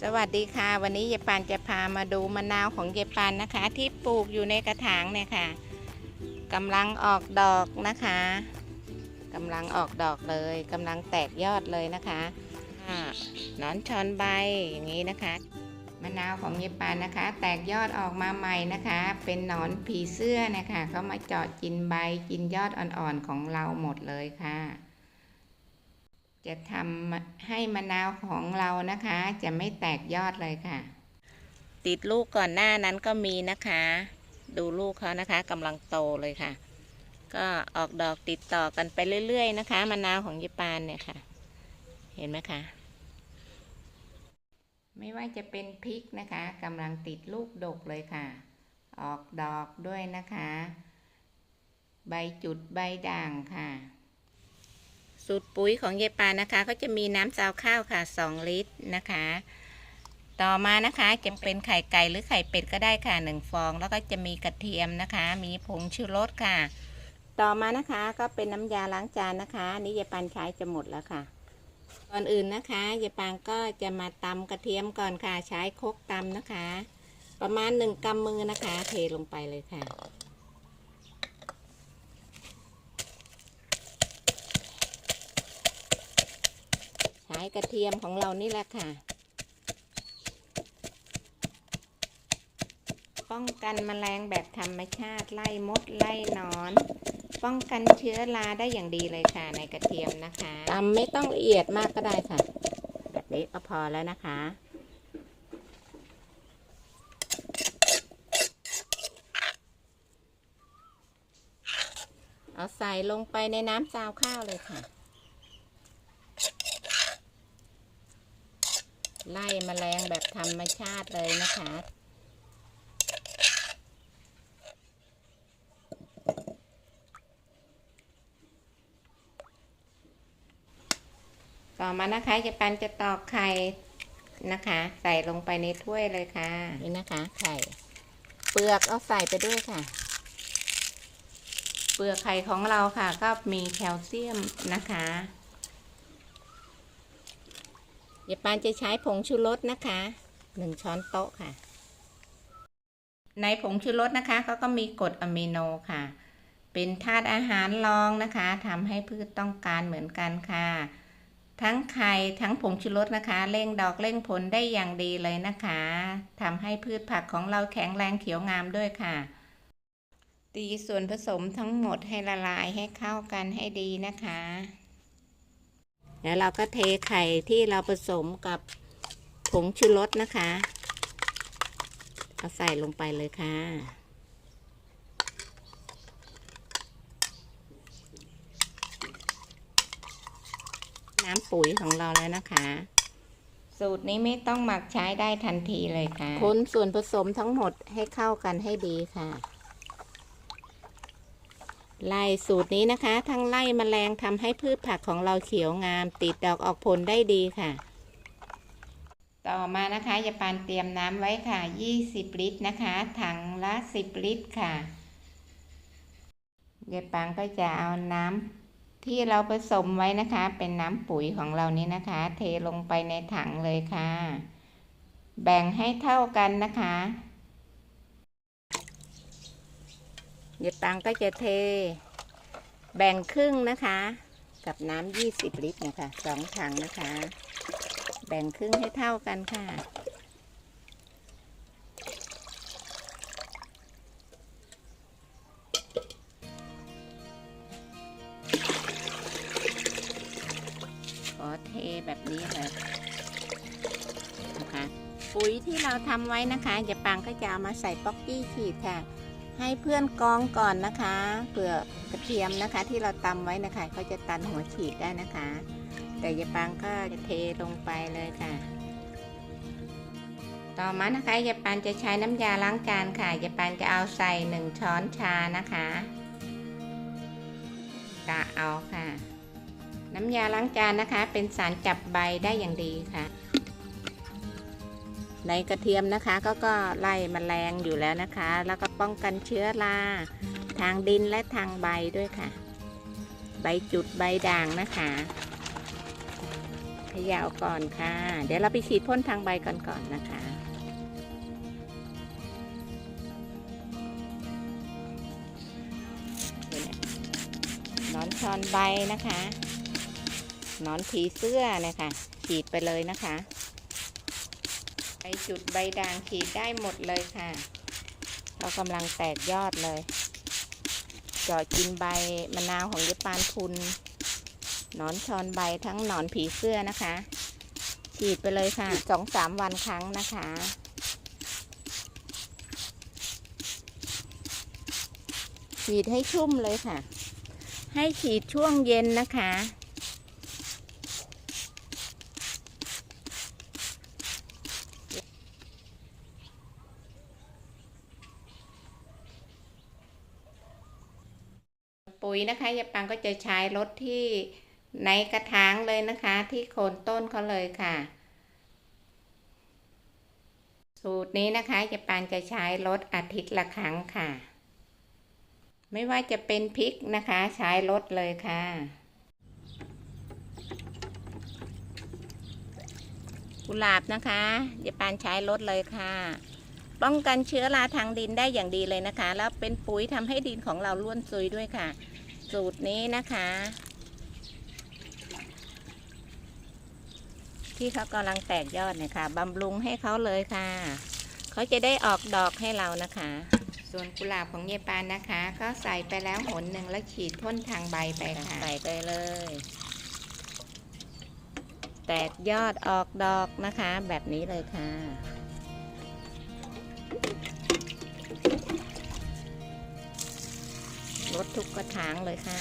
สวัสดีค่ะ วันนี้เยปานจะพามาดูมะนาวของเยปานนะคะ ที่ปลูกอยู่ในกระถางเนี่ยค่ะกำลังออกดอกนะคะกำลังออกดอกเลยกำลังแตกยอดเลยนะคะหนอนชอนใบอย่างนี้นะคะมะนาวของเยปานนะคะ แตกยอดออกมาใหม่นะคะ เป็นหนอนผีเสื้อนะคะเขามาเจาะกินใบกินยอดอ่อนๆของเราหมดเลยค่ะ จะทำให้มะนาวของเรานะคะ จะไม่แตกยอดเลยค่ะ ติดลูกก่อนหน้านั้นก็มีนะคะ ดูลูกเขานะคะกำลังโตเลยค่ะ ก็ออกดอกติดต่อกันไปเรื่อย ๆ นะคะมะนาวของญี่ปานเนี่ยค่ะ เห็นไหมคะ ไม่ว่าจะเป็นพริกนะคะกำลังติดลูกดกเลยค่ะ ออกดอกด้วยนะคะ ใบจุดใบด่างค่ะ สูตรปุ๋ยของยายปานะคะก็จะมีน้ำซาวข้าวค่ะ 2 ลิตรนะคะ ต่อมานะคะจะเป็นไข่ไก่หรือไข่เป็ดก็ได้ค่ะ 1 ฟอง แล้วก็จะมีกระเทียมนะคะ มีผงชูรสค่ะ ต่อมานะคะก็เป็นน้ำยาล้างจานนะคะนี่ยายปานใช้จะหมดแล้วค่ะก่อนอื่นนะคะยายปานก็จะมาตำกระเทียมก่อนค่ะ ใช้คกตำนะคะ ประมาณ1กำมือนะคะ เทลงไปเลยค่ะ ใช้กระเทียมของเรานี่แหละค่ะ ป้องกันแมลงแบบธรรมชาติไล่มดไล่หนอน ป้องกันเชื้อราได้อย่างดีเลยค่ะในกระเทียมนะคะตำไม่ต้องละเอียดมากก็ได้ค่ะ แบบนี้ก็พอแล้วนะคะเอาใส่ลงไปในน้ำซาวข้าวเลยค่ะ ไล่แมลงแบบธรรมชาติเลยนะคะ ต่อมานะคะจะปันจะตอกไข่นะคะ ใส่ลงไปในถ้วยเลยค่ะ นี่นะคะ ไข่ เปลือกเอาใส่ไปด้วยค่ะ เปลือกไข่ของเราค่ะ ก็มีแคลเซียมนะคะ เดี๋ยวปานจะใช้ผงชูรสนะคะหนึ่งช้อนโต๊ะค่ะ ในผงชูรสนะคะเขาก็มีกรดอะมิโนค่ะ เป็นธาตุอาหารรองนะคะทำให้พืชต้องการเหมือนกันค่ะ ทั้งไข่ทั้งผงชูรสนะคะเร่งดอกเร่งผลได้อย่างดีเลยนะคะทำให้พืชผักของเราแข็งแรงเขียวงามด้วยค่ะ ตีส่วนผสมทั้งหมดให้ละลายให้เข้ากันให้ดีนะคะ แล้วเราก็เทไข่ที่เราผสมกับผงชูรสนะคะ เอาใส่ลงไปเลยค่ะ น้ำปุ๋ยของเราแล้วนะคะ สูตรนี้ไม่ต้องหมักใช้ได้ทันทีเลยค่ะ คนส่วนผสมทั้งหมดให้เข้ากันให้ดีค่ะ ไล่สูตรนี้นะคะ ทั้งไล่แมลงทำให้พืชผักของเราเขียวงาม ติดดอกออกผลได้ดีค่ะ ต่อมานะคะยาปานเตรียมน้ำไว้ค่ะ 20 ลิตรนะคะ ถังละ 10 ลิตรค่ะยายปางก็จะเอาน้ำที่เราผสมไว้นะคะ เป็นน้ำปุ๋ยของเรานี้นะคะ เทลงไปในถังเลยค่ะ แบ่งให้เท่ากันนะคะ ยายปางก็จะเท แบ่งครึ่งนะคะ กับน้ำ20ลิตรนะคะสองถังนะคะ แบ่งครึ่งให้เท่ากันค่ะขอเทแบบนี้เลยนะคะ ปุ๋ยที่เราทำไว้นะคะอย่าปังก็จะเอามาใส่ป๊อกกี้ขีดค่ะ ให้เพื่อนกองก่อนนะคะเผื่อกระเทียมนะคะ ที่เราตำไว้นะคะเขาจะตันหัวฉีดได้นะคะ แต่ยายปางก็จะเทลงไปเลยค่ะ ต่อมานะคะยายปานจะใช้น้ำยาล้างจานค่ะยายปานจะเอาใส่หนึ่งช้อนชานะคะกะเอาค่ะ น้ำยาล้างจานนะคะ เป็นสารจับใบได้อย่างดีค่ะ ในกระเทียมนะคะก็ก็ไล่มแมลงอยู่แล้วนะคะ แล้วก็ป้องกันเชื้อราทางดินและทางใบด้วยค่ะ ใบจุดใบด่างนะคะขย่าก่อนค่ะ เดี๋ยวเราไปฉีดพ่นทางใบก่อนก่อนนะคะ นอนชอนใบนะคะ นอนผีเสื้อนะคะ ฉีดไปเลยนะคะ ใบจุดใบด่างฉีดได้หมดเลยค่ะ เรากำลังแตกยอดเลยจาะกินใบมะนาวของยายปานพุนหนอนชอนใบทั้งหนอนผีเสื้อนะคะ ฉีดไปเลยค่ะสองสามวันครั้งนะคะ ฉีดให้ชุ่มเลยค่ะ ให้ฉีดช่วงเย็นนะคะ ปุ๋ยนะคะยายปังก็จะใช้รถที่ในกระถางเลยนะคะ ที่โคนต้นเขาเลยค่ะ สูตรนี้นะคะยายปังจะใช้รถอาทิตย์ละครั้งค่ะ ไม่ว่าจะเป็นพริกนะคะใช้รถเลยค่ะกุหลาบนะคะยายปานใช้รถเลยค่ะ ป้องกันเชื้อราทางดินได้อย่างดีเลยนะคะ แล้วเป็นปุ๋ยทำให้ดินของเราล้วนซุยด้วยค่ะ สูตรนี้นะคะ ที่เขากำลังแตกยอดเนี่ยค่ะบำรุงให้เขาเลยค่ะ เขาจะได้ออกดอกให้เรานะคะ ส่วนกุหลาบของเยายปานนะคะ ก็ใส่ไปแล้วหนหนึ่งแล้วฉีดพ่นทางใบไปค่ะใส่ไปเลย แตกยอดออกดอกนะคะ แบบนี้เลยค่ะ ทุกกระถางเลยค่ะ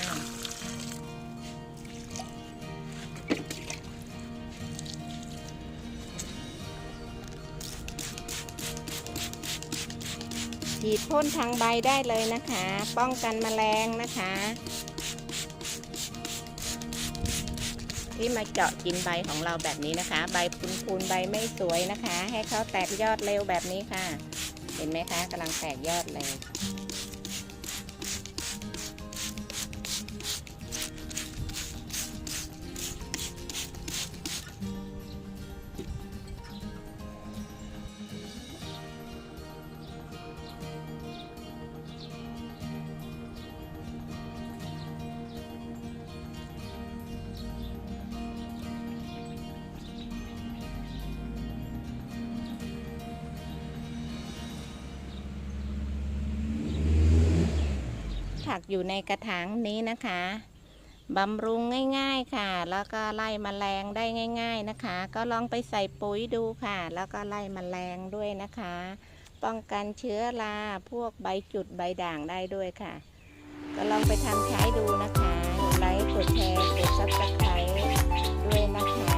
ฉีดพ่นทางใบได้เลยนะคะ ป้องกันแมลงนะคะ ที่มาเจาะกินใบของเราแบบนี้นะคะ ใบพูนๆใบไม่สวยนะคะ ให้เขาแตกยอดเร็วแบบนี้ค่ะ เห็นไหมคะกำลังแตกยอดเลย ผักอยู่ในกระถางนี้นะคะบำรุงง่าย ๆค่ะ แล้วก็ไล่แมลงได้ง่าย ๆนะคะ ก็ลองไปใส่ปุ๋ยดูค่ะ แล้วก็ไล่แมลงด้วยนะคะ ป้องกันเชื้อราพวกใบจุดใบด่างได้ด้วยค่ะ ก็ลองไปทำใช้ดูนะคะไลค์กดแชร์กดซับสไครต์ด้วยนะคะ